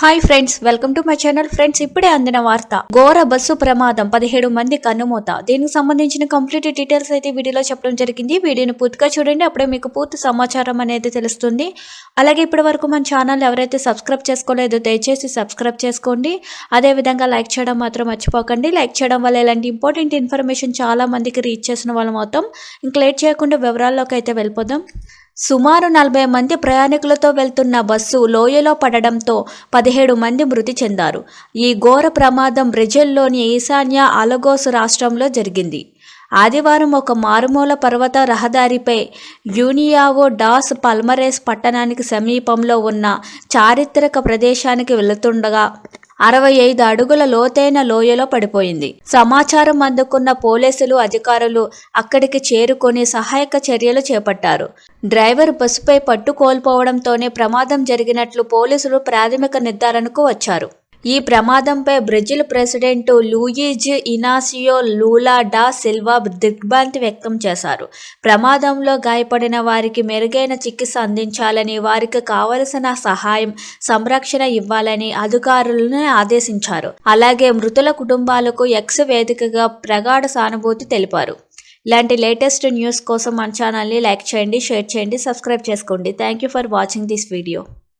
Hi friends welcome to my channel friends ఇప్పుడే అందిన వార్త ఘోర బస్సు ప్రమాదం పదిహేడు మంది కన్నుమూత. దీనికి సంబంధించిన కంప్లీట్ డీటెయిల్స్ అయితే వీడియోలో చెప్పడం జరిగింది. వీడియోని పూర్తిగా చూడండి అప్పుడే మీకు పూర్తి సమాచారం అనేది తెలుస్తుంది. అలాగే ఇప్పటి వరకు మన ఛానల్ ఎవరైతే సబ్స్క్రైబ్ చేసుకోలేదో దయచేసి సబ్స్క్రైబ్ చేసుకోండి. అదేవిధంగా లైక్ చేయడం మాత్రం మర్చిపోకండి. లైక్ చేయడం వల్ల ఇలాంటి ఇంపార్టెంట్ ఇన్ఫర్మేషన్ చాలా మందికి రీచ్ చేసిన వాళ్ళం అవుతాం. ఇంక లేట్ చేయకుండా వివరాల్లోకి అయితే వెళ్ళిపోదాం. సుమారు నలభై మంది ప్రయాణికులతో వెళ్తున్న బస్సు లోయలో పడడంతో పదిహేడు మంది మృతి చెందారు. ఈ ఘోర ప్రమాదం బ్రెజిల్లోని ఈశాన్య అలగోస్ రాష్ట్రంలో జరిగింది. ఆదివారం ఒక మారుమూల పర్వత రహదారిపై యూనియావో డాస్ పల్మరేస్ పట్టణానికి సమీపంలో ఉన్న చారిత్రక ప్రదేశానికి వెళుతుండగా అరవై ఐదు అడుగుల లోతైన లోయలో పడిపోయింది. సమాచారం అందుకున్న పోలీసులు అధికారులు అక్కడికి చేరుకొని సహాయక చర్యలు చేపట్టారు. డ్రైవర్ బస్సుపై పట్టు కోల్పోవడంతోనే ప్రమాదం జరిగినట్లు పోలీసులు ప్రాథమిక నిర్ధారణకు వచ్చారు. ఈ ప్రమాదంపై Brazil president Luiz Inacio Lula da Silva దిగ్భ్రాంతి వ్యక్తం చేశారు. ప్రమాదంలో గాయపడిన వారికి మెరుగైన చికిత్స అందించాలని వారికి కావలసిన సహాయం సంరక్షణ ఇవ్వాలని అధికారులను ఆదేశించారు. అలాగే మృతుల కుటుంబాలకు ఎక్స్ వేదికగా ప్రగాఢ సానుభూతి తెలిపారు. ఇలాంటి లేటెస్ట్ న్యూస్ కోసం మన ఛానల్ని లైక్ చేయండి షేర్ చేయండి సబ్స్క్రైబ్ చేసుకోండి. Thank you for watching this video.